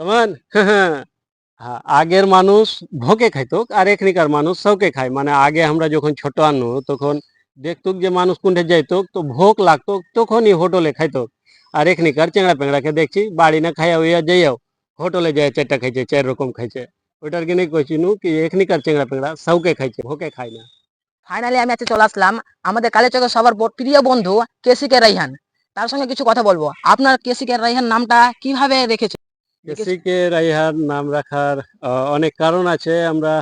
হ্যাঁ, আগের মানুষ ভোকে খাইতো আর এখনিকার মানুষ সৌকে খায়। মানে আগে আমরা যখন ছোট আনু তখন দেখতুক যে মানুষ কোনটা যাইতো তো ভোক লাগতো তখনই হোটেলে খাইতো। আর এখনিকার চেংড়া পেংড়াকে দেখছি বাড়ি না খাইয়া হইয়া যাইয়াও হোটেলে যায় চারটা খাইছে চার রকম খাইছে। ওইটার কিনে কইছি নু কি এখনিকার চেংড়া পেংড়া সৌকে খাইছে ভোকে খায় না। ফাইনালি আমি আজকে চলে আসলাম। আমাদের কালীচকের সবার প্রিয় বন্ধু কেসিকে রাইহান। তার সঙ্গে কিছু কথা বলব। আপনার কেসিকে রাইহান নামটা কীভাবে রেখেছে কেসিকে রাইহার নাম রাখার অনেক কারণ আছে। আমরা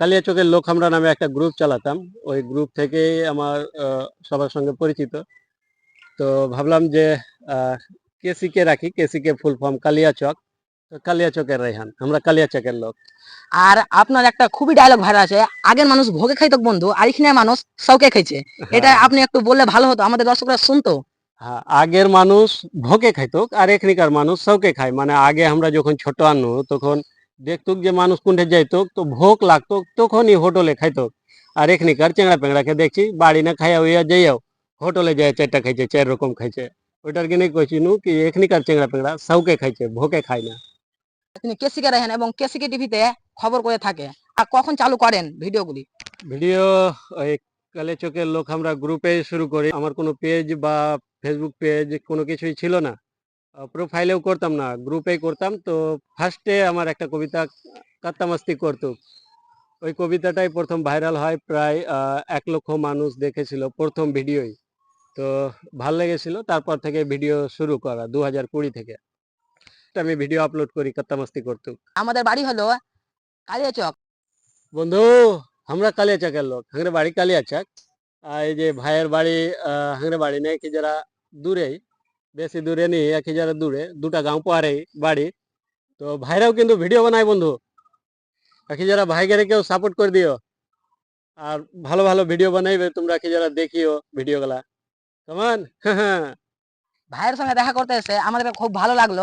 কালিয়াচকের লোক আমরা নামে একটা গ্রুপ চালাতাম। ওই গ্রুপ থেকেই আমার সবার সঙ্গে পরিচিত। তো ভাবলাম যে কেসিকে রাখি। কেসিকে ফুল ফর্ম কালিয়াচক তো কালিয়াচকের রাইহান। আমরা কালিয়াচকের লোক। আর আপনার একটা খুবই ডায়লগ ভাইরাল আছে। আগের মানুষ ভোগে খাইতো বন্ধু আর এখানে মানুষ সৌকে খাইছে। এটা আপনি একটু বললে ভালো হতো। আমাদের দর্শকরা শুনতো। হ্যাঁ, আগের মানুষ ভোকে খাইতো আর এখনিকার মানুষ সৌকে খায়। মানে আগে আমরা যখন ছোট আনু তখন দেখতুক যে মানুষ কোনটা যাইতো তো ভোক লাগতো তখনই হোটেলে খাইতো। আর এখনিকার চেংড়া পেংড়াকে দেখছি বাড়ি না খাইয়া হইয়া যাইয়াও হোটেলে যায় চারটা খাইছে চার রকম খাইছে। ওইটার কিনে কইছি নু কি এখনিকার চেংড়া পেংড়া সৌকে খাইছে ভোকে খায় না। তিনি কেসিকে রাইহান এবং কেসিকে টিভিতে খবর করে থাকে। আর কখন চালু করেন ভিডিওগুলি? ভিডিও ওই কালে চোখের লোক আমরা গ্রুপে শুরু করি। আমার কোনো পেজ বা ফেসবুক পেজ কোনো কিছুই ছিল না। প্রোফাইলেও করতাম না গ্রুপেই করতাম। তো ফার্স্টে আমার একটা কবিতা কাত্তামাস্তি করতো। ওই কবিতাটাই প্রথম ভাইরাল হয় প্রায় এক লক্ষ মানুষ দেখেছিল প্রথম ভিডিওই তো ভালো লেগেছিল তারপর থেকে ভিডিও শুরু করা দু হাজার কুড়ি থেকে। আমি ভিডিও আপলোড করি কাত্তামাস্তি করতো। আমাদের বাড়ি হলো কালিয়াচক। বন্ধু আমরা কালিয়াচকের লোক হাংরে বাড়ি কালিয়াচক। এই যে ভাইয়ের বাড়ি আহ, হাংরে বাড়ি নেই কি যারা দূরেই, বেশি দূরে নেই, এক যারা দূরে, দুটা গাঁও পারে বাড়ি। তো ভাইরাও কিন্তু ভিডিও বানায়, বন্ধু। এক যারা ভাইকে কেউ সাপোর্ট করে দিও। আর ভালো ভালো ভিডিও বানাইবে, তোমরা কি যারা দেখিও ভিডিও গুলা কেমন ভাইয়ের সঙ্গে দেখা করতে এসে আমাদের খুব ভালো লাগল।